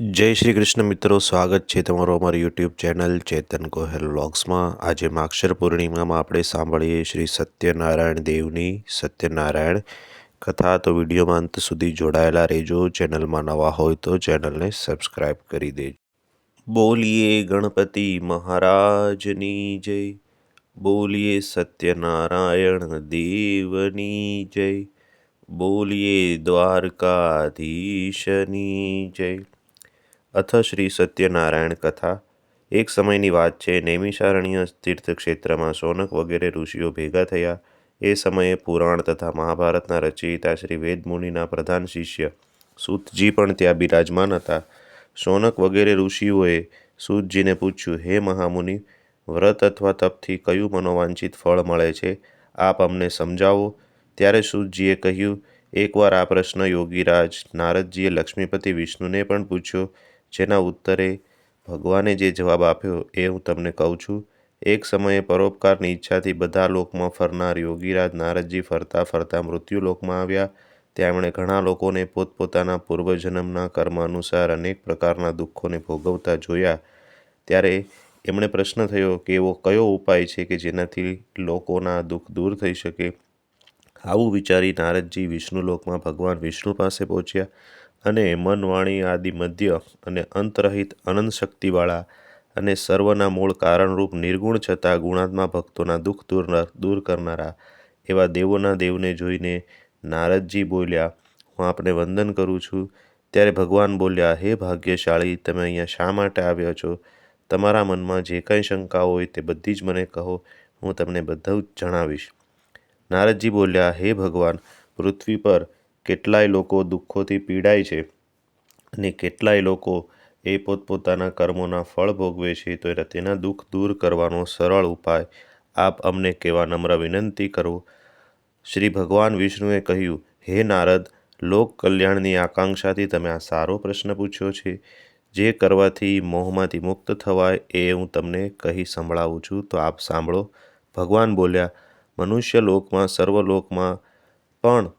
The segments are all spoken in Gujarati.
જય શ્રી કૃષ્ણ મિત્રો, સ્વાગત છે તમારું અમારી યુટ્યુબ ચેનલ ચેતન ગોહેલ વ્લોગ્સમાં. આજે માક્ષર પૂર્ણિમામાં આપણે સાંભળીએ શ્રી સત્યનારાયણ દેવની સત્યનારાયણ કથા. તો વિડીયોમાં અંત સુધી જોડાયેલા રહેજો, ચેનલમાં નવા હોય તો ચેનલને સબસ્ક્રાઈબ કરી દેજો. બોલીએ ગણપતિ મહારાજની જય, બોલીએ સત્યનારાયણ દેવની જય, બોલીએ દ્વારકાધીશની જય. અથ શ્રી સત્યનારાયણ કથા એક સમયની વાત છે નૈમિષારણ્ય તીર્થક્ષેત્રમાં સોનક વગેરે ઋષિઓ ભેગા થયા એ સમયે પુરાણ તથા મહાભારતના રચયિતા શ્રી વેદમુનિના પ્રધાન શિષ્ય સૂતજી પણ ત્યાં બિરાજમાન હતા। સોનક વગેરે ઋષિઓએ સૂતજીને પૂછ્યું, હે મહામુનિ, વ્રત અથવા તપથી કયું મનોવાંછિત ફળ મળે છે? આપ અમને સમજાવો. ત્યારે સૂતજીએ કહ્યું, એકવાર આ પ્રશ્ન યોગીરાજ નારદજીએ લક્ષ્મીપતિ વિષ્ણુને પણ પૂછ્યો જેના ઉત્તરે ભગવાને જે જવાબ આપ્યો એ હું તમને કહું છું. એક સમયે પરોપકારની ઈચ્છાથી બધા લોકમાં ફરનાર યોગીરાજ નારદજી ફરતા ફરતા મૃત્યુલોકમાં આવ્યા. ત્યાં એમણે ઘણા લોકોને પોતપોતાના પૂર્વજન્મના કર્મ અનુસાર અનેક પ્રકારના દુઃખોને ભોગવતા જોયા. ત્યારે એમણે પ્રશ્ન થયો કે એવો કયો ઉપાય છે કે જેનાથી લોકોના દુઃખ દૂર થઈ શકે? આવું વિચારી નારદજી વિષ્ણુલોકમાં ભગવાન વિષ્ણુ પાસે પહોંચ્યા. અને મન વાણી આદિ મધ્ય અને અંતરહિત અનંત શક્તિવાળા અને સર્વના મૂળ કારણરૂપ નિર્ગુણ છતાં ગુણાત્મા ભક્તોના દુઃખ દૂર દૂર કરનારા એવા દેવોના દેવને જોઈને નારદજી બોલ્યા, હું આપને વંદન કરું છું. ત્યારે ભગવાન બોલ્યા, હે ભાગ્યશાળી, તમે અહીંયા શા માટે આવ્યા છો? તમારા મનમાં જે કંઈ શંકા હોય તે બધી જ મને કહો, હું તમને બધું જ જણાવીશ. નારદજી બોલ્યા, હે ભગવાન, પૃથ્વી પર કેટલાય લોકો દુઃખોથી પીડાય છે અને કેટલાય લોકો એ પોતપોતાના કર્મોના ફળ ભોગવે છે, તો એના તેના દુઃખ દૂર કરવાનો સરળ ઉપાય આપ અમને કહેવા નમ્ર વિનંતી કરો. શ્રી ભગવાન વિષ્ણુએ કહ્યું, હે નારદ, લોક કલ્યાણની આકાંક્ષાથી તમે આ સારો પ્રશ્ન પૂછ્યો છે. જે કરવાથી મોહમાંથી મુક્ત થવાય એ હું તમને કહી સંભળાવું છું. તો આપ સાંભળો. ભગવાન બોલ્યા મનુષ્ય લોકમાં સર્વલોકમાં પણ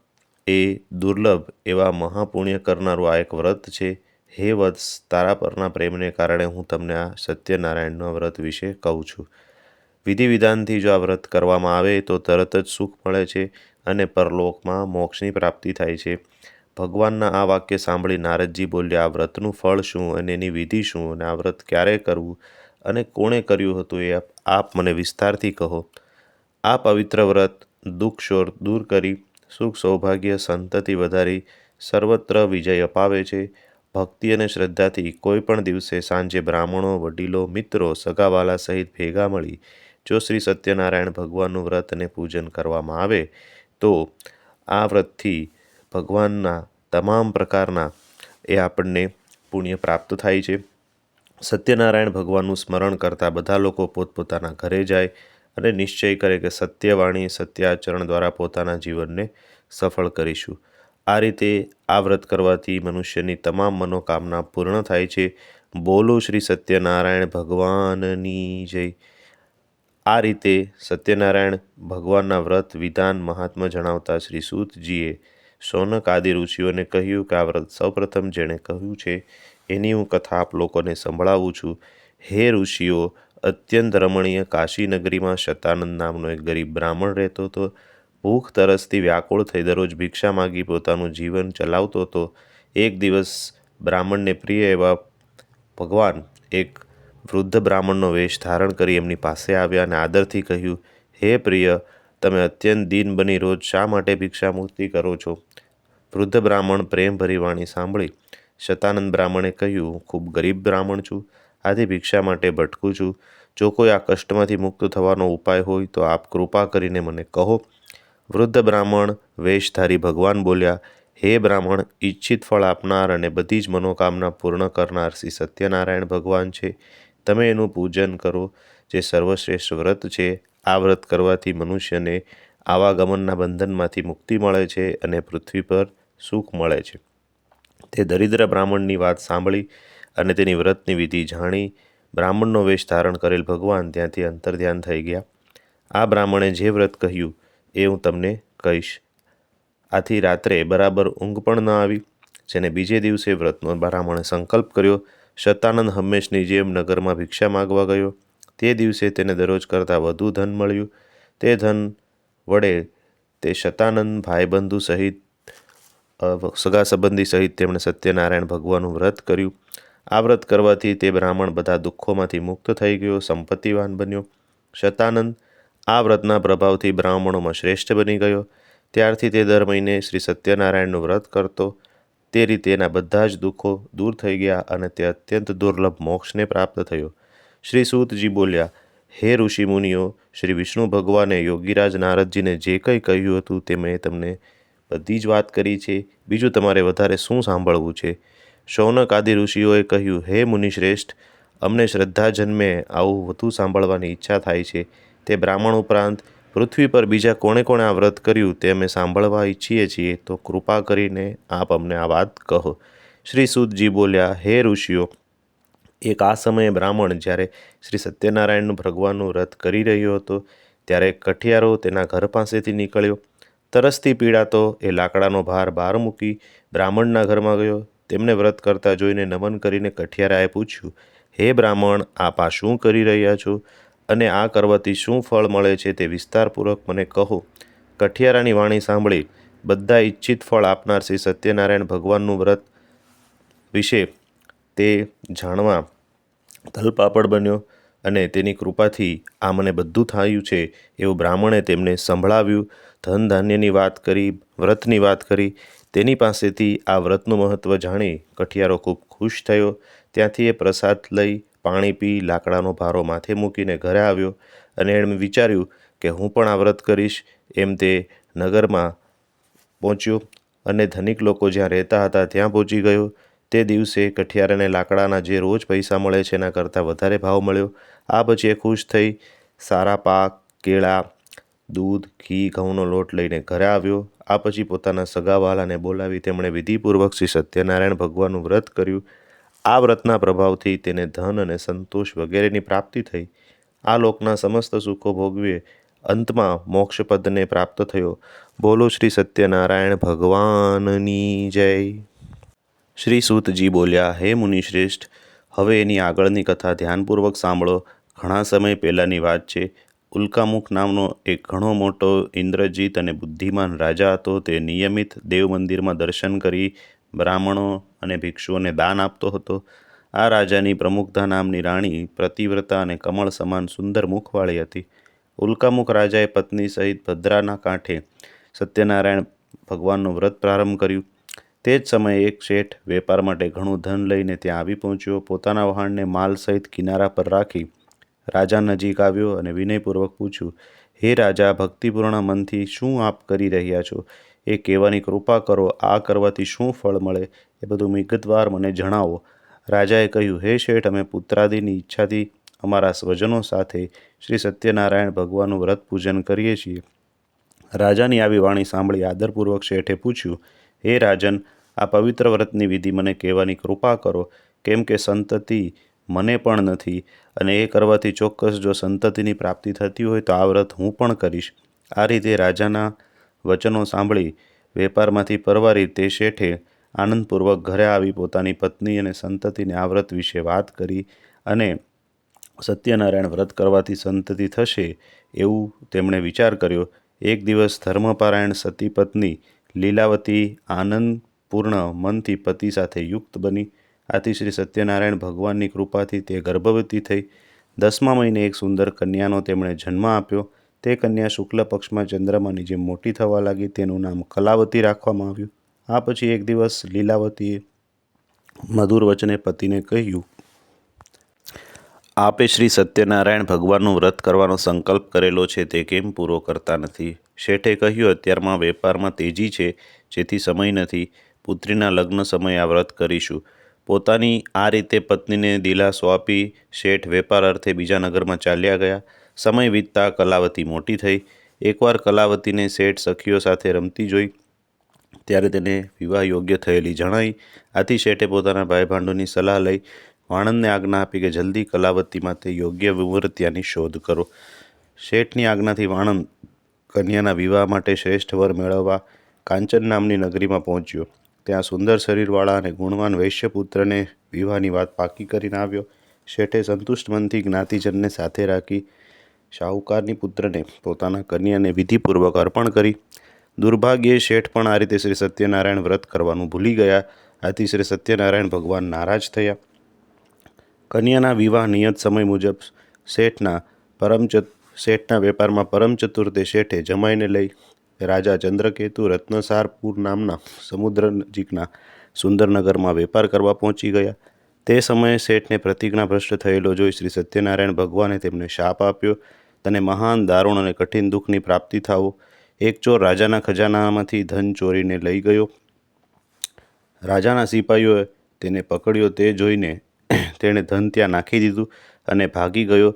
એ દુર્લભ એવા મહાપુણ્ય કરનારું આ એક વ્રત છે. હે વત્સ, તારા પરના પ્રેમને કારણે હું તમને આ સત્યનારાયણના વ્રત વિશે કહું છું. વિધિ વિધાનથી જો આ વ્રત કરવામાં આવે તો તરત જ સુખ મળે છે અને પરલોકમાં મોક્ષની પ્રાપ્તિ થાય છે. ભગવાનના આ વાક્ય સાંભળી નારદજી બોલ્યા, આ વ્રતનું ફળ શું અને એની વિધિ શું અને આ વ્રત ક્યારે કરવું અને કોણે કર્યું હતું એ આપ મને વિસ્તારથી કહો. આ પવિત્ર વ્રત દુઃખ, શોર દૂર કરી સુખ સૌભાગ્ય સંતતિ વધારી સર્વત્ર વિજય અપાવે છે. ભક્તિ અને શ્રદ્ધાથી કોઈ પણ દિવસે સાંજે બ્રાહ્મણો, વડીલો, મિત્રો, સગાવાલા સહિત ભેગા મળી જો શ્રી સત્યનારાયણ ભગવાનનું વ્રત અને પૂજન કરવામાં આવે, તો આ વ્રતથી ભગવાનના તમામ પ્રકારના એ આપણને પુણ્ય પ્રાપ્ત થાય છે. સત્યનારાયણ ભગવાનનું સ્મરણ કરતા બધા લોકો પોતપોતાના ઘરે જાય અને નિશ્ચય કરે કે સત્યવાણી સત્યાચરણ દ્વારા પોતાના જીવનને સફળ કરીશું. આ રીતે આ વ્રત કરવાથી મનુષ્યની તમામ મનોકામના પૂર્ણ થાય છે. બોલો શ્રી સત્યનારાયણ ભગવાનની જય. આ રીતે સત્યનારાયણ ભગવાનના વ્રત વિધાન મહાત્મા જણાવતા શ્રી સૂતજીએ સોનક આદિ ઋષિઓને કહ્યું કે આ વ્રત સૌપ્રથમ જેણે કહ્યું છે, એની હું કથા આપ લોકોને સંભળાવું છું. હે ઋષિઓ અત્યંત રમણીય કાશી નગરીમાં શતાનંદ નામનો એક ગરીબ બ્રાહ્મણ રહેતો હતો. ભૂખ, તરસથી વ્યાકુળ થઈ દરરોજ ભિક્ષા માગી પોતાનું જીવન ચલાવતો હતો. એક દિવસ બ્રાહ્મણને પ્રિય એવા ભગવાન એક વૃદ્ધ બ્રાહ્મણનો વેશ ધારણ કરી એમની પાસે આવ્યા અને આદરથી કહ્યું, હે પ્રિય, તમે અત્યંત દીન બની રોજ શા માટે ભિક્ષા મુક્તિ કરો છો? વૃદ્ધ બ્રાહ્મણ પ્રેમભરી વાણી સાંભળી શતાનંદ બ્રાહ્મણે કહ્યું ખૂબ ગરીબ બ્રાહ્મણ છું. આથી ભિક્ષા માટે ભટકું છું. જો કોઈ આ કષ્ટમાંથી મુક્ત થવાનો ઉપાય હોય તો આપ કૃપા કરીને મને કહો. વૃદ્ધ બ્રાહ્મણ, વેશધારી ભગવાન બોલ્યા, હે બ્રાહ્મણ, ઈચ્છિત ફળ આપનાર અને બધી જ મનોકામના પૂર્ણ કરનાર શ્રી સત્યનારાયણ ભગવાન છે. તમે એનું પૂજન કરો, જે સર્વશ્રેષ્ઠ વ્રત છે. આ વ્રત કરવાથી મનુષ્યને આવાગમનના બંધનમાંથી મુક્તિ મળે છે અને પૃથ્વી પર સુખ મળે છે. તે દરિદ્ર બ્રાહ્મણની વાત સાંભળી અને તેની વ્રતની વિધિ જાણી બ્રાહ્મણનો વેશ ધારણ કરેલ ભગવાન ત્યાંથી અંતર્ધ્યાન થઈ ગયા. આ બ્રાહ્મણે જે વ્રત કહ્યું એ હું તમને કહીશ. આથી રાત્રે બરાબર ઊંઘ પણ ન આવી, જેને બીજે દિવસે વ્રતનો બ્રાહ્મણે સંકલ્પ કર્યો. શતાનંદ હંમેશની જેમ નગરમાં ભિક્ષા માગવા ગયો. તે દિવસે તેને દરરોજ કરતાં વધુ ધન મળ્યું. તે ધન વડે તે શતાનંદ ભાઈબંધુ સહિત સગા સંબંધી સહિત તેમણે સત્યનારાયણ ભગવાનનું વ્રત કર્યું. આ વ્રત કરવાથી તે બ્રાહ્મણ બધા દુઃખોમાંથી મુક્ત થઈ ગયો, સંપત્તિવાન બન્યો. શતાનંદ આ વ્રતના પ્રભાવથી બ્રાહ્મણોમાં શ્રેષ્ઠ બની ગયો. ત્યારથી તે દર મહિને શ્રી સત્યનારાયણનું વ્રત કરતો. તે રીતે એના બધા જ દુઃખો દૂર થઈ ગયા અને તે અત્યંત દુર્લભ મોક્ષને પ્રાપ્ત થયો. શ્રી સૂતજી બોલ્યા, હે ઋષિ મુનિઓ, શ્રી વિષ્ણુ ભગવાને યોગીરાજ નારદજીને જે કંઈ કહ્યું હતું તે મેં તમને બધી જ વાત કરી છે. બીજું તમારે વધારે શું સાંભળવું છે? શૌનક આદિ ઋષિઓએ કહ્યું, હે મુનિશ્રેષ્ઠ અમને શ્રદ્ધા જન્મે આવું વધુ સાંભળવાની ઈચ્છા થાય છે. તે બ્રાહ્મણ ઉપરાંત પૃથ્વી પર બીજા કોણે કોણે આ વ્રત કર્યું તે અમે સાંભળવા ઈચ્છીએ છીએ. તો કૃપા કરીને આપ અમને આ વાત કહો. શ્રી સુદજી બોલ્યા, હે ઋષિઓ, એક આ સમયે બ્રાહ્મણ જ્યારે શ્રી સત્યનારાયણનું ભગવાનનું વ્રત કરી રહ્યો હતો, ત્યારે કઠિયારો તેના ઘર પાસેથી નીકળ્યો. તરસથી પીડાતો એ લાકડાનો ભાર બહાર મૂકી બ્રાહ્મણના ઘરમાં ગયો. તેમને વ્રત કરતા જોઈને નમન કરીને કઠિયારાએ પૂછ્યું, હે બ્રાહ્મણ, આપ શું કરી રહ્યા છો? અને આ કરવાથી શું ફળ મળે છે તે વિસ્તારપૂર્વક મને કહો. કઠિયારાની વાણી સાંભળી બધા ઈચ્છિત ફળ આપનાર શ્રી સત્યનારાયણ ભગવાનનું વ્રત વિશે તે જાણવા તલપાપડ બન્યો અને તેની કૃપાથી આ મને બધું થયું છે એવું બ્રાહ્મણે તેમને સંભળાવ્યું. ધન ધાન્યની વાત કરી, વ્રતની વાત કરી તેની પાસેથી આ વ્રતનું મહત્ત્વ જાણી કઠિયારો ખૂબ ખુશ થયો. ત્યાંથી એ પ્રસાદ લઈ પાણી પી લાકડાનો ભારો માથે મૂકીને ઘરે આવ્યો અને એણે વિચાર્યું કે હું પણ આ વ્રત કરીશ. એમ તે નગરમાં પહોંચ્યો અને ધનિક લોકો જ્યાં રહેતા હતા ત્યાં પહોંચી ગયો. તે દિવસે કઠિયારાને લાકડાના જે રોજ પૈસા મળે છે એના કરતાં વધારે ભાવ મળ્યો. આ પછી એ ખુશ થઈ સારા પાક, કેળા, દૂધ, ઘી, ઘઉંનો લોટ લઈને ઘરે આવ્યો. આ પછી પોતાના સગાવાલાને બોલાવી તેમણે વિધિપૂર્વક શ્રી સત્યનારાયણ ભગવાનનું વ્રત કર્યું. આ વ્રતના પ્રભાવથી તેને ધન અને સંતોષ વગેરેની પ્રાપ્તિ થઈ. આ લોકના સમસ્ત સુખો ભોગવીએ અંતમાં મોક્ષપદને પ્રાપ્ત થયો. બોલો શ્રી સત્યનારાયણ ભગવાનની જય. શ્રી સૂતજી બોલ્યા, હે મુનિશ્રેષ્ઠ, હવે એની આગળની કથા ધ્યાનપૂર્વક સાંભળો. ઘણા સમય પહેલાંની વાત છે. ઉલ્કામુખ નામનો એક ઘણો મોટો ઇન્દ્રજીત અને બુદ્ધિમાન રાજા હતો. તે નિયમિત દેવ મંદિરમાં દર્શન કરી બ્રાહ્મણો અને ભિક્ષુઓને દાન આપતો હતો. આ રાજાની પ્રમુખધા નામની રાણી પ્રતિવ્રતા અને કમળ સમાન સુંદર મુખવાળી હતી. ઉલ્કામુખ રાજાએ પત્ની સહિત ભદ્રાના કાંઠે સત્યનારાયણ ભગવાનનું વ્રત પ્રારંભ કર્યું. તે જ સમયે એક શેઠ વેપાર માટે ઘણું ધન લઈને ત્યાં આવી પહોંચ્યો. પોતાના વહાણને માલ સહિત કિનારા પર રાખી રાજા નજીક આવ્યો અને વિનયપૂર્વક પૂછ્યું, હે રાજા, ભક્તિપૂર્ણ મનથી શું આપ કરી રહ્યા છો? એ કહેવાની કૃપા કરો, આ કરવાથી શું ફળ મળે? એ બધું વિગતવાર મને જણાવો. રાજાએ કહ્યું, હે શેઠ, અમે પુત્રાદિની ઈચ્છાથી અમારા સ્વજનો સાથે શ્રી સત્યનારાયણ ભગવાનનું વ્રત પૂજન કરીએ છીએ. રાજાની આવી વાણી સાંભળી આદરપૂર્વક શેઠે પૂછ્યું, હે રાજન, આ પવિત્ર વ્રતની વિધિ મને કહેવાની કૃપા કરો. કેમ કે સંતતિ મને પણ નથી અને એ કરવાથી ચોક્કસ જો સંતતિની પ્રાપ્તિ થતી હોય તો આ વ્રત હું પણ કરીશ. આ રીતે રાજાના વચનો સાંભળી વેપારમાંથી પરવારી તે શેઠે આનંદપૂર્વક ઘરે આવી પોતાની પત્ની અને સંતતિને આ વ્રત વિશે વાત કરી અને સત્યનારાયણ વ્રત કરવાથી સંતતિ થશે એવું તેમણે વિચાર કર્યો. એક દિવસ ધર્મપારાયણ સતી પત્ની લીલાવતી આનંદપૂર્ણ મનથી પતિ સાથે યુક્ત બની આથી શ્રી સત્યનારાયણ ભગવાનની કૃપાથી તે ગર્ભવતી થઈ. દસમા મહિને એક સુંદર કન્યાનો તેમણે જન્મ આપ્યો. તે કન્યા શુક્લ પક્ષમાં ચંદ્રમાની જેમ મોટી થવા લાગી. તેનું નામ કલાવતી રાખવામાં આવ્યું. આ પછી એક દિવસ લીલાવતીએ મધુર વચને પતિને કહ્યું, આપે શ્રી સત્યનારાયણ ભગવાનનું વ્રત કરવાનો સંકલ્પ કરેલો છે તે કેમ પૂરો કરતા નથી? શેઠે કહ્યું, અત્યારમાં વેપારમાં તેજી છે, જેથી સમય નથી. પુત્રીના લગ્ન સમયે આ વ્રત કરીશું. પોતાની આ રીતે પત્નીને દિલાસો આપી શેઠ વેપાર અર્થે બીજા નગરમાં ચાલ્યા ગયા. સમય વીતતા કલાવતી મોટી થઈ. એકવાર કલાવતીને શેઠ સખીઓ સાથે રમતી જોઈ, ત્યારે તેને વિવાહ યોગ્ય થયેલી જણાઈ. આથી શેઠે પોતાના ભાઈ ભાંડુની સલાહ લઈ વાણંદને આજ્ઞા આપી કે જલ્દી કલાવતી માટે યોગ્ય વિમૂર્ત્યાની શોધ કરો. શેઠની આજ્ઞાથી વાણંદ કન્યાના વિવાહ માટે શ્રેષ્ઠ વર મેળવવા કાંચન નામની નગરીમાં પહોંચ્યો. ત્યાં સુંદર શરીરવાળા અને ગુણવાન વૈશ્યપુત્રને વિવાહની વાત પાકી કરીને આવ્યો. શેઠે સંતુષ્ટ મનથી જ્ઞાતિજનને સાથે રાખી શાહુકારની પુત્રને પોતાના કન્યાને વિધિપૂર્વક અર્પણ કરી. દુર્ભાગ્યે શેઠ પણ આ રીતે શ્રી સત્યનારાયણ વ્રત કરવાનું ભૂલી ગયા. આથી શ્રી સત્યનારાયણ ભગવાન નારાજ થયા. કન્યાના વિવાહ નિયત સમય મુજબ શેઠના પરમચ શેઠના વેપારમાં પરમ ચતુર્થે શેઠે જમાઈને લઈ રાજા ચંદ્રકેતુ રત્નસારપુર નામના સમુદ્ર નજીકના સુંદરનગરમાં વેપાર કરવા પહોંચી ગયા. તે સમયે શેઠને પ્રતિજ્ઞા ભ્રષ્ટ થયેલો જોઈ શ્રી સત્યનારાયણ ભગવાને તેમને શાપ આપ્યો. તને મહાન દારૂણ અને કઠિન દુઃખની પ્રાપ્તિ થાવો. એક ચોર રાજાના ખજાનામાંથી ધન ચોરીને લઈ ગયો. રાજાના સિપાહીઓએ તેને પકડ્યો. તે જોઈને તેણે ધન ત્યાં નાખી દીધું અને ભાગી ગયો.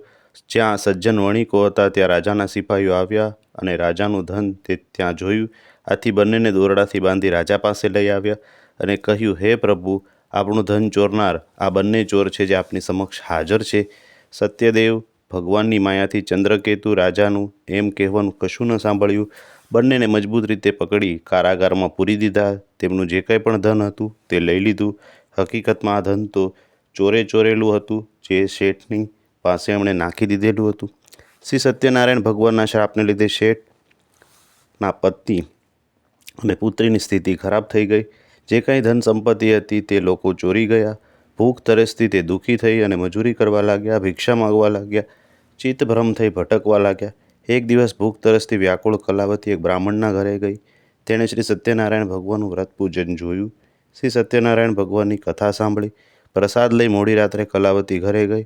જ્યાં સજ્જન વણિકો હતા, ત્યાં રાજાના સિપાહીઓ આવ્યા અને રાજાનું ધન તે ત્યાં જોયું. આથી બંનેને દોરડાથી બાંધી રાજા પાસે લઈ આવ્યા અને કહ્યું, હે પ્રભુ, આપણું ધન ચોરનાર, આ બંને ચોર છે જે આપની સમક્ષ હાજર છે. સત્યદેવ, ભગવાનની માયાથી ચંદ્રકેતુ રાજાનું એમ કહેવાનું કશું ન સાંભળ્યું. બંનેને મજબૂત રીતે પકડી કારાગારમાં પૂરી દીધા. તેમનું જે કંઈ પણ ધન હતું તે લઈ લીધું. હકીકતમાં આ ધન તો ચોરે ચોરેલું હતું, જે શેઠની પાસે એમણે નાખી દીધેલું હતું. શ્રી સત્યનારાયણ ભગવાનના શ્રાપને લીધે શેઠના પતિ અને પુત્રીની સ્થિતિ ખરાબ થઈ ગઈ. જે કાંઈ ધન સંપત્તિ હતી તે લોકો ચોરી ગયા. ભૂખ તરસથી તે દુઃખી થઈ અને મજૂરી કરવા લાગ્યા, ભિક્ષા માગવા લાગ્યા, ચિત્તભ્રમ થઈ ભટકવા લાગ્યા. એક દિવસ ભૂખ તરસથી વ્યાકુળ કલાવતી એક બ્રાહ્મણના ઘરે ગઈ. તેણે શ્રી સત્યનારાયણ ભગવાનનું વ્રત પૂજન જોયું. શ્રી સત્યનારાયણ ભગવાનની કથા સાંભળી. પ્રસાદ લઈ મોડી રાત્રે કલાવતી ઘરે ગઈ.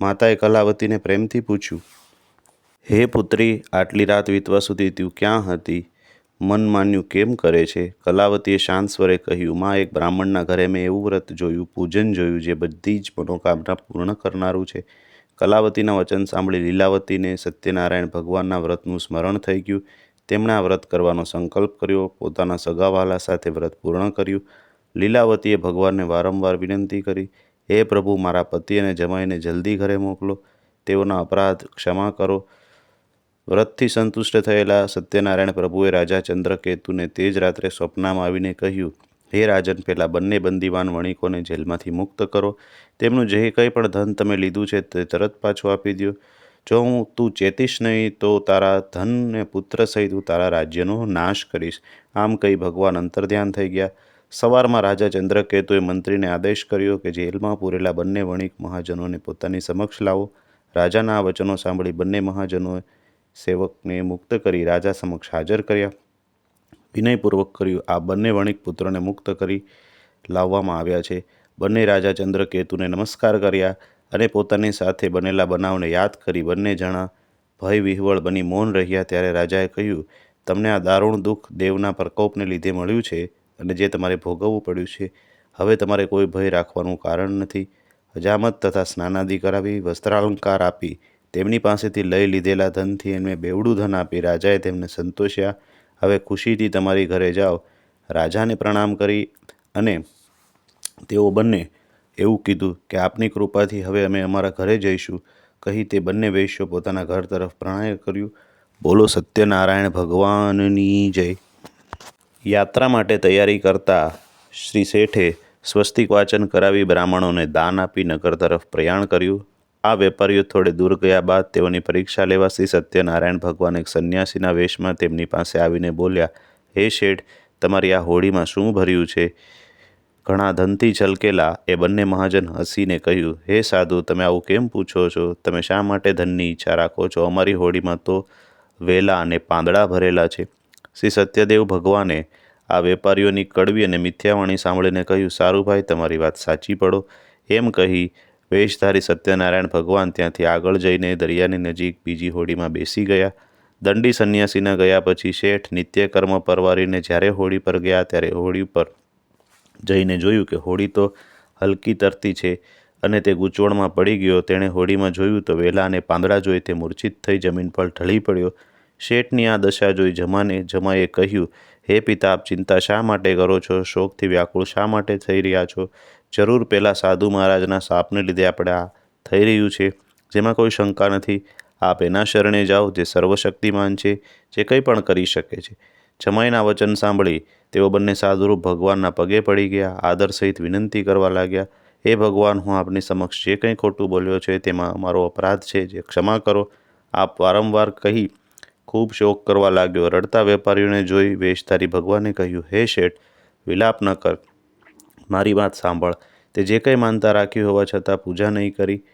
માતાએ કલાવતીને પ્રેમથી પૂછ્યું, હે પુત્રી, આટલી રાત વીતવા સુધી તું ક્યાં હતી? મન માન્યું કેમ કરે છે? કલાવતીએ શાંત સ્વરે કહ્યું, માં, એક બ્રાહ્મણના ઘરે મેં એવું વ્રત જોયું, પૂજન જોયું, જે બધી જ મનોકામના પૂર્ણ કરનારું છે. કલાવતીના વચન સાંભળી લીલાવતીને સત્યનારાયણ ભગવાનના વ્રતનું સ્મરણ થઈ ગયું. તેમણે આ વ્રત કરવાનો સંકલ્પ કર્યો, પોતાના સગાવાલા સાથે વ્રત પૂર્ણ કર્યું. લીલાવતીએ ભગવાનને વારંવાર વિનંતી કરી હે પ્રભુ, મારા પતિ અને જમાઈને જલ્દી ઘરે મોકલો, તેઓના અપરાધ ક્ષમા કરો. વ્રતથી સંતુષ્ટ થયેલા સત્યનારાયણ પ્રભુએ રાજા ચંદ્રકેતુને તે જ રાત્રે સ્વપ્નમાં આવીને કહ્યું, હે રાજન, પેલા બંને બંદીવાન વણિકોને જેલમાંથી મુક્ત કરો. તેમનું જે કંઈ પણ ધન તમે લીધું છે તે તરત પાછું આપી દો જો હું તું ચેતીશ નહીં, તો તારા ધન ને પુત્ર સહિત હું તારા રાજ્યનો નાશ કરીશ. આમ કહી ભગવાન અંતર્ધ્યાન થઈ ગયા. સવારમાં રાજા ચંદ્રકેતુએ મંત્રીને આદેશ કર્યો કે જેલમાં પૂરેલા બંને વણિક મહાજનોને પોતાની સમક્ષ લાવો. રાજાના આ વચનો સાંભળી બંને મહાજનોએ સેવકને મુક્ત કરી રાજા સમક્ષ હાજર કર્યા. વિનયપૂર્વક કર્યું, આ બંને વણિક પુત્રોને મુક્ત કરી લાવવામાં આવ્યા છે. બંને રાજા ચંદ્રકેતુને નમસ્કાર કર્યા અને પોતાની સાથે બનેલા બનાવને યાદ કરી બંને જણા ભય વિહવળ બની મૌન રહ્યા. ત્યારે રાજાએ કહ્યું, તમને આ દારૂણ દુઃખ દેવના પ્રકોપને લીધે મળ્યું છે. અને જે તમારે ભોગવવું પડ્યું છે, હવે તમારે કોઈ ભય રાખવાનું કારણ નથી. હજામત તથા સ્નાનાદિ કરાવી, વસ્ત્રાલંકાર આપી, તેમની પાસેથી લઈ લીધેલા ધનથી એમને બેવડું ધન આપી રાજાએ તેમને સંતોષ્યા. હવે ખુશીથી તમારી ઘરે જાઓ. રાજાને પ્રણામ કરી અને તેઓ બંને એવું કીધું કે, આપની કૃપાથી હવે અમે અમારા ઘરે જઈશું. કહી તે બંને વૈશ્યો પોતાના ઘર તરફ પ્રણાય કર્યું. બોલો, સત્યનારાયણ ભગવાનની જય. યાત્રા માટે તૈયારી કરતા શ્રી શેઠે સ્વસ્તિક વાચન કરાવી બ્રાહ્મણોને દાન આપી નગર તરફ પ્રયાણ કર્યું. આ વેપારીઓ થોડે દૂર ગયા બાદ તેઓની પરીક્ષા લેવા શ્રી સત્યનારાયણ ભગવાન એક સંન્યાસીના વેશમાં તેમની પાસે આવીને બોલ્યા, હે શેઠ, તમારી આ હોડીમાં શું ભર્યું છે? ઘણા ધનથી છલકેલા એ બંને મહાજન હસીને કહ્યું, હે સાધુ, તમે આવું કેમ પૂછો છો? તમે શા માટે ધનની ઈચ્છા રાખો છો? અમારી હોડીમાં તો વેલા અને પાંદડા ભરેલા છે. શ્રી સત્યદેવ ભગવાને આ વેપારીઓની કડવી અને મિથ્યાવાણી સાંભળીને કહ્યું સારું ભાઈ તમારી વાત સાચી પડો. એમ કહી વેશધારી સત્યનારાયણ ભગવાન ત્યાંથી આગળ જઈને દરિયાની નજીક બીજી હોડીમાં બેસી ગયા. દંડી સંન્યાસીના ગયા પછી શેઠ નિત્યકર્મ પરવારીને જ્યારે હોડી પર ગયા ત્યારે હોડી પર જઈને જોયું કે હોડી તો હલકી તરતી છે અને તે ગૂંચવણમાં પડી ગયો. તેણે હોડીમાં જોયું તો વેલા અને પાંદડા જોઈ તે મૂર્છિત થઈ જમીન પર ઢળી પડ્યો. શેઠની આ દશા જોઈ જમાને જમાએ કહ્યું, હે પિતા, આપ ચિંતા શા માટે કરો છો? શોકથી વ્યાકુળ શા માટે થઈ રહ્યા છો? જરૂર પહેલાં સાધુ મહારાજના શાપને લીધે આપણે આ થઈ રહ્યું છે. જેમાં કોઈ શંકા નથી. આપ એના શરણે જાઓ, જે સર્વશક્તિમાન છે, જે કંઈ પણ કરી શકે છે. જમાઈના વચન સાંભળી, તેઓ બંને સાધુરૂપ ભગવાનના પગે પડી ગયા, આદર સહિત વિનંતી કરવા લાગ્યા, હે ભગવાન, હું આપની સમક્ષ જે કંઈ ખોટું બોલ્યો છે તેમાં અમારો અપરાધ છે, જે ક્ષમા કરો. આપ વારંવાર કહી ખૂબ શોક કરવા લાગ્યો. રડતા વેપારીઓને જોઈ વેશધારી ભગવાને કહ્યું, હે શેઠ, વિલાપ ન કર. મારી વાત સાંભળ. તે જે કંઈ માનતા રાખ્યું હોવા છતાં પૂજા નહીં કરી.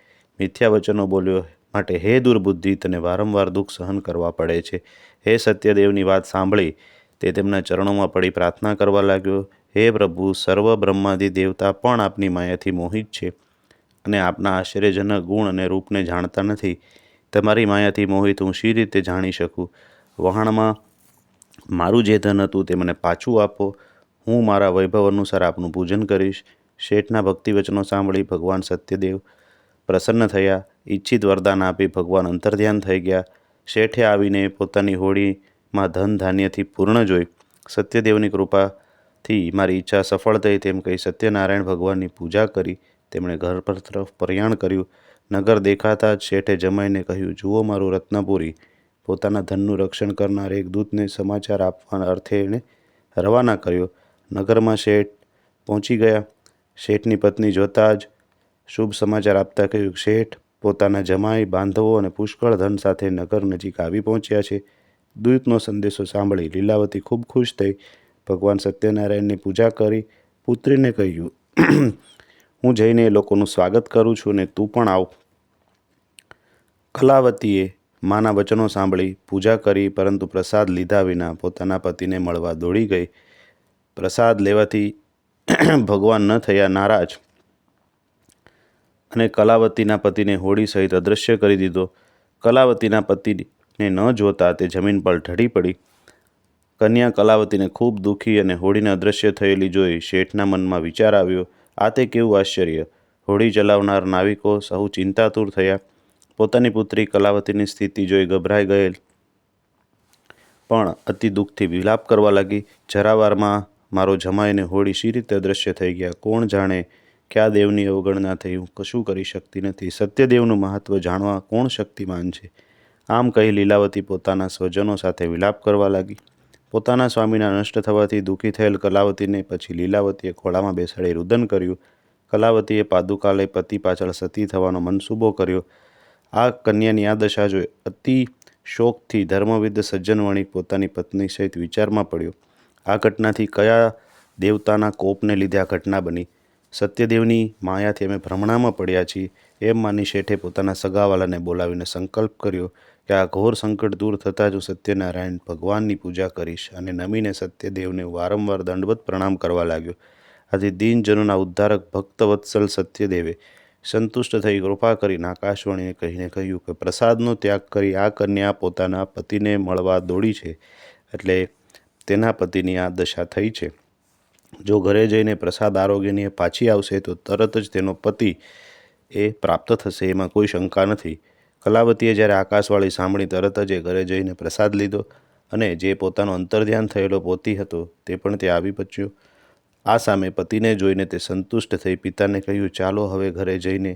મિથ્યા વચનો બોલ્યો, માટે હે દુર્બુદ્ધિ, તને વારંવાર દુઃખ સહન કરવા પડે છે. હે સત્યદેવની વાત સાંભળી. તે તેમના ચરણોમાં પડી પ્રાર્થના કરવા લાગ્યો, હે પ્રભુ, સર્વ બ્રહ્માદિ દેવતા પણ આપની માયાથી મોહિત છે અને આપના આશ્ચર્યજનક ગુણ અને રૂપને જાણતા નથી. તમારી માયાથી મોહિત હું શી રીતે જાણી શકું? વહાણમાં મારું જે ધન હતું તે મને પાછું આપો. હું મારા વૈભવ અનુસાર આપનું પૂજન કરીશ. શેઠના ભક્તિ વચનો સાંભળી ભગવાન સત્યદેવ પ્રસન્ન થયા. ઈચ્છિત વરદાન આપી ભગવાન અંતર્ધ્યાન થઈ ગયા. શેઠે આવીને પોતાની હોડીમાં ધન ધાન્યથી પૂર્ણ જોઈ. સત્યદેવની કૃપાથી મારી ઈચ્છા સફળ થઈ તેમ કહી સત્યનારાયણ ભગવાનની પૂજા કરી. તેમણે ઘર પર તરફ પ્રયાણ કર્યું. નગર દેખાતા જ શેઠે જમાઈને કહ્યું, જુઓ મારું રત્નપુરી. પોતાના ધનનું રક્ષણ કરનાર એક દૂતને સમાચાર આપવાના અર્થે એણે રવાના કર્યો. નગરમાં શેઠ પહોંચી ગયા. શેઠની પત્ની જોતાં જ શુભ સમાચાર આપતા કહ્યું, શેઠ, પોતાના જમાઈ, બાંધવો અને પુષ્કળ ધન સાથે નગર નજીક આવી પહોંચ્યા છે. દૂતનો સંદેશો સાંભળી લીલાવતી ખૂબ ખુશ થઈ. ભગવાન સત્યનારાયણની પૂજા કરી. પુત્રીને કહ્યું હું જઈને એ લોકોનું સ્વાગત કરું છું ને તું પણ આવ. કલાવતીએ માના વચનો સાંભળી પૂજા કરી, પરંતુ પ્રસાદ લીધા વિના પોતાના પતિને મળવા દોડી ગઈ. પ્રસાદ લેવાથી ભગવાન ન થયા, નારાજ. અને કલાવતીના પતિને હોડી સહિત અદૃશ્ય કરી દીધો. કલાવતીના પતિને ન જોતા તે જમીન પર ઢળી પડી. કન્યા કલાવતીને ખૂબ દુઃખી અને હોડીને અદૃશ્ય થયેલી જોઈ શેઠના મનમાં વિચાર આવ્યો આ તે કેવું આશ્ચર્ય? હોડી ચલાવનાર નાવિકો સહુ ચિંતાતુર થયા. પોતાની પુત્રી કલાવતીની સ્થિતિ જોઈ ગભરાઈ ગયેલ. પણ અતિ દુઃખથી વિલાપ કરવા લાગી, જરાવારમાં મારો જમાઈને હોડી શી રીતે અદૃશ્ય થઈ ગયા? કોણ જાણે કયા દેવની અવગણના થઈ? હું કશું કરી શકતી નથી. સત્યદેવનું મહત્ત્વ જાણવા કોણ શક્તિમાન છે? આમ કહી લીલાવતી પોતાના સ્વજનો સાથે વિલાપ કરવા લાગી. પોતાના સ્વામીના નષ્ટ થવાથી દુઃખી થયેલ કલાવતીને પછી લીલાવતીએ ખોળામાં બેસાડી રુદન કર્યું. કલાવતીએ પાદુકાલે પતિ પાછળ સતી થવાનો મનસૂબો કર્યો. આ કન્યાની આ દશા જોઈ અતિ શોકથી ધર્મવિદ્ધ સજ્જન વણિક પોતાની પત્ની સહિત વિચારમાં પડ્યો. આ ઘટનાથી કયા દેવતાના કોપને લીધે આ ઘટના બની? સત્યદેવની માયાથી અમે ભ્રમણામાં પડ્યા છીએ. એમ માની શેઠે પોતાના સગાવાલાને બોલાવીને સંકલ્પ કર્યો. કે આ ઘોર સંકટ દૂર થતાં જ હું સત્યનારાયણ ભગવાનની પૂજા કરીશ અને નમીને સત્યદેવને વારંવાર દંડવત પ્રણામ કરવા લાગ્યો. આથી દીનજનોના ઉદ્ધારક ભક્તવત્સલ સત્યદેવે સંતુષ્ટ થઈ કૃપા કરીને આકાશવાણીને કહીને કહ્યું કે પ્રસાદનો ત્યાગ કરી આ કન્યા પોતાના પતિને મળવા દોડી છે એટલે તેના પતિની આ દશા થઈ છે. જો ઘરે જઈને પ્રસાદ આરોગ્યની પાછી આવશે તો તરત જ તેનો પતિ એ પ્રાપ્ત થશે, એમાં કોઈ શંકા નથી. કલાવતીએ જ્યારે આકાશવાળી સાંભળી તરત જ એ ઘરે જઈને પ્રસાદ લીધો અને જે પોતાનો અંતર્ધ્યાન થયેલો પોતી હતો તે પણ તે આવી પચ્યો આ સામે પતિને જોઈને તે સંતુષ્ટ થઈ પિતાને કહ્યું, ચાલો હવે ઘરે જઈને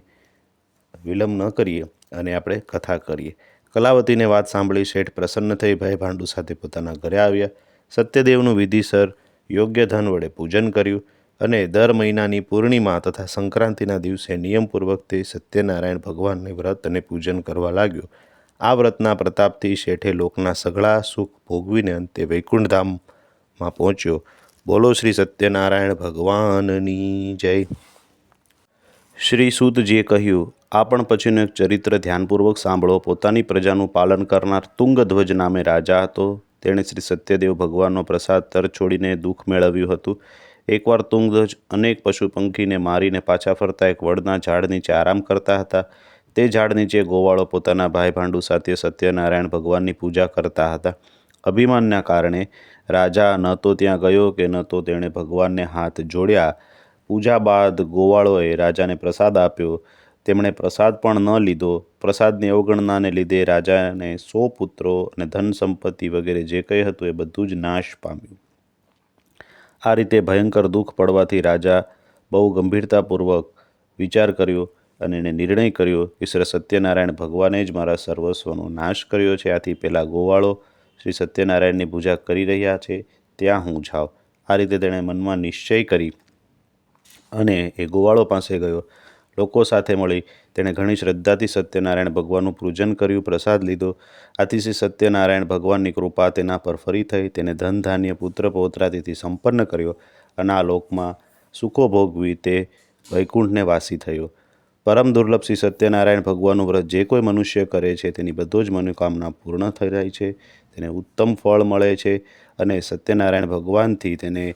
વિલંબ ન કરીએ અને આપણે કથા કરીએ. કલાવતીને વાત સાંભળી શેઠ પ્રસન્ન થઈ ભાઈ ભાંડુ સાથે પોતાના ઘરે આવ્યા. સત્યદેવનું વિધિસર યોગ્ય ધન વડે પૂજન કર્યું. અને દર મહિનાની પૂર્ણિમા તથા સંક્રાંતિના દિવસે નિયમપૂર્વક તે સત્યનારાયણ ભગવાનને વ્રત અને પૂજન કરવા લાગ્યો. આ વ્રતના પ્રતાપથી શેઠે લોકના સઘળા સુખ ભોગવીને અંતે વૈકુંઠધામમાં પહોંચ્યો. બોલો શ્રી સત્યનારાયણ ભગવાનની જય. શ્રી સૂતજીએ કહ્યું, આ પણ પછીનું એક ચરિત્ર ધ્યાનપૂર્વક સાંભળો. પોતાની પ્રજાનું પાલન કરનાર તુંગધ્વજ નામે રાજા હતો. તેણે શ્રી સત્યદેવ ભગવાનનો પ્રસાદ તર છોડીને દુઃખ મેળવ્યું હતું. એકવાર તુંગધ્વજ અનેક પશુ પંખીને મારીને પાછા ફરતા એક વડના ઝાડ નીચે આરામ કરતા હતા. તે ઝાડ નીચે ગોવાળો પોતાના ભાઈ ભાંડુ સાથે સત્યનારાયણ ભગવાનની પૂજા કરતા હતા. અભિમાનના કારણે રાજા ન તો ત્યાં ગયો કે ન તો તેણે ભગવાનને હાથ જોડ્યા. પૂજા બાદ ગોવાળોએ રાજાને પ્રસાદ આપ્યો. તેમણે પ્રસાદ પણ ન લીધો. પ્રસાદની અવગણનાને લીધે રાજાને સો પુત્રો અને ધન સંપત્તિ વગેરે જે કંઈ હતું એ બધું જ નાશ પામ્યું. આ રીતે ભયંકર દુઃખ પડવાથી રાજા બહુ ગંભીરતાપૂર્વક વિચાર કર્યો અને એને નિર્ણય કર્યો કે શ્રી સત્યનારાયણ ભગવાને જ મારા સર્વસ્વનો નાશ કર્યો છે. આથી પહેલાં ગોવાળો શ્રી સત્યનારાયણની પૂજા કરી રહ્યા છે. ત્યાં હું જાઉં. આ રીતે તેણે મનમાં નિશ્ચય કરી અને એ ગોવાળો પાસે ગયો. લોકો સાથે મળી તેણે ઘણી શ્રદ્ધાથી સત્યનારાયણ ભગવાનનું પૂજન કર્યું, પ્રસાદ લીધો. આથી શ્રી સત્યનારાયણ ભગવાનની કૃપા તેના પર ફરી થઈ, તેને ધન ધાન્ય પુત્ર પૌત્રાદિથી સંપન્ન કર્યો અને આ લોકમાં સુખો ભોગવી તે વૈકુંઠને વાસી થયો. પરમ દુર્લભ શ્રી સત્યનારાયણ ભગવાનનું વ્રત જે કોઈ મનુષ્ય કરે છે, તેની બધો જ મનોકામના પૂર્ણ થઈ રહી છે, તેને ઉત્તમ ફળ મળે છે અને સત્યનારાયણ ભગવાનથી તેને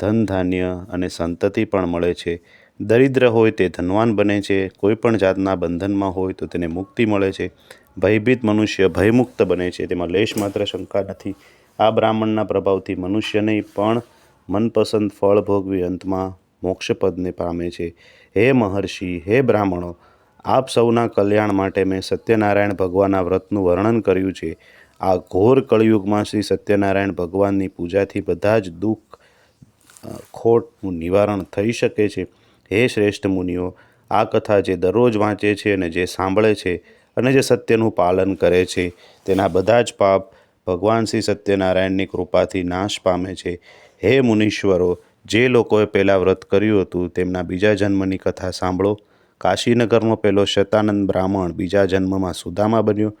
ધન ધાન્ય અને સંતતિ પણ મળે છે. દરિદ્ર હોય તે ધનવાન બને છે, કોઈ પણ જાતના બંધનમાં હોય તો તેને મુક્તિ મળે છે. ભયભીત મનુષ્ય ભયમુક્ત બને છે, તેમાં લેશ માત્ર શંકા નથી. આ બ્રાહ્મણના પ્રભાવથી મનુષ્ય નહીં, પણ મનપસંદ ફળ ભોગવી અંતમાં મોક્ષપદને પામે છે. હે મહર્ષિ, હે બ્રાહ્મણો, આપ સૌના કલ્યાણ માટે મેં સત્યનારાયણ ભગવાનના વ્રતનું વર્ણન કર્યું છે. આ ઘોર કળિયુગમાં શ્રી સત્યનારાયણ ભગવાનની પૂજાથી બધા જ દુઃખ ખોટનું નિવારણ થઈ શકે છે. હે શ્રેષ્ઠ મુનિઓ, આ કથા જે દરરોજ વાંચે છે અને જે સાંભળે છે અને જે સત્યનું પાલન કરે છે, તેના બધા જ પાપ ભગવાન શ્રી સત્યનારાયણની કૃપાથી નાશ પામે છે. હે મુનીશ્વરો, જે લોકોએ પહેલાં વ્રત કર્યું હતું, તેમના બીજા જન્મની કથા સાંભળો. કાશીનગરનો પહેલો શતાનંદ બ્રાહ્મણ બીજા જન્મમાં સુદામા બન્યો.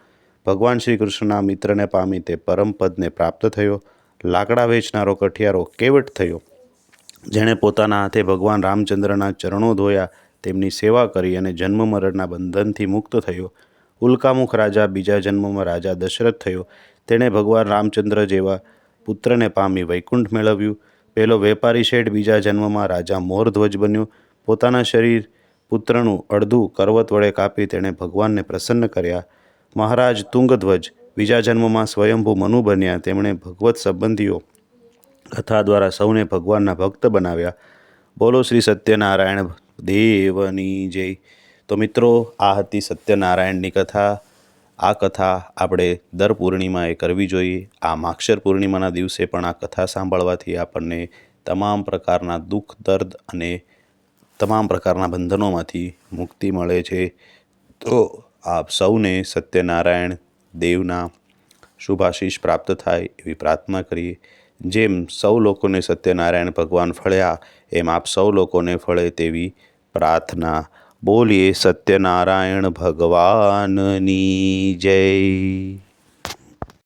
ભગવાન શ્રી કૃષ્ણના મિત્રને પામી તે પરમપદને પ્રાપ્ત થયો. લાકડા વેચનારો કઠિયારો કેવટ થયો. જેણે પોતાના હાથે ભગવાન રામચંદ્રના ચરણો ધોયા, તેમની સેવા કરી અને જન્મ મરણના બંધનથી મુક્ત થયો. ઉલ્કામુખ રાજા બીજા જન્મમાં રાજા દશરથ થયો. તેણે ભગવાન રામચંદ્ર જેવા પુત્રને પામી વૈકુંઠ મેળવ્યું. પહેલો વેપારી શેઠ બીજા જન્મમાં રાજા મોરધ્વજ બન્યો. પોતાના શરીર પુત્રનું અડધું કરવત વડે કાપી તેણે ભગવાનને પ્રસન્ન કર્યા. મહારાજ તુંગધ્વજ બીજા જન્મમાં સ્વયંભૂ મનુ બન્યા. તેમણે ભગવત સંબંધીઓ કથા દ્વારા સૌને ભગવાનના ભક્ત બનાવ્યા. બોલો શ્રી સત્યનારાયણ દેવની જય. તો મિત્રો, આ હતી સત્યનારાયણની કથા. આ કથા આપણે દર પૂર્ણિમાએ કરવી જોઈએ. આ માક્ષર પૂર્ણિમાના દિવસે પણ આ કથા સાંભળવાથી આપણને તમામ પ્રકારના દુઃખ, દર્દ અને તમામ પ્રકારના બંધનોમાંથી મુક્તિ મળે છે. તો આપ સૌને સત્યનારાયણ દેવના શુભાશીષ પ્રાપ્ત થાય એવી પ્રાર્થના કરીએ. જેમ સૌ લોકોને સત્યનારાયણ ભગવાન ફળ્યા, એમ આપ સૌ લોકોને ફળે તેવી પ્રાર્થના. બોલીએ સત્યનારાયણ ભગવાનની જય.